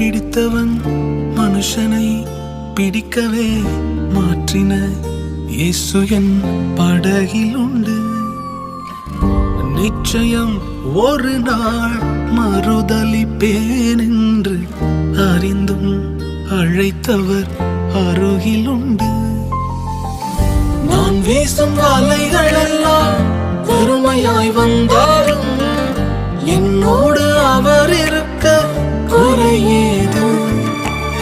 பிடித்தவன் மனுஷனை பிடிக்கவே மாற்றின இயேசு என் படகில் உண்டு. நிச்சயம் ஒரு நாள் மறுதலிப்பேன் என்று அறிந்தும் அழைத்தவர் அருகில் உண்டு. நான் வீசும் அலைகள் எல்லாம் பெருமையாய் வந்த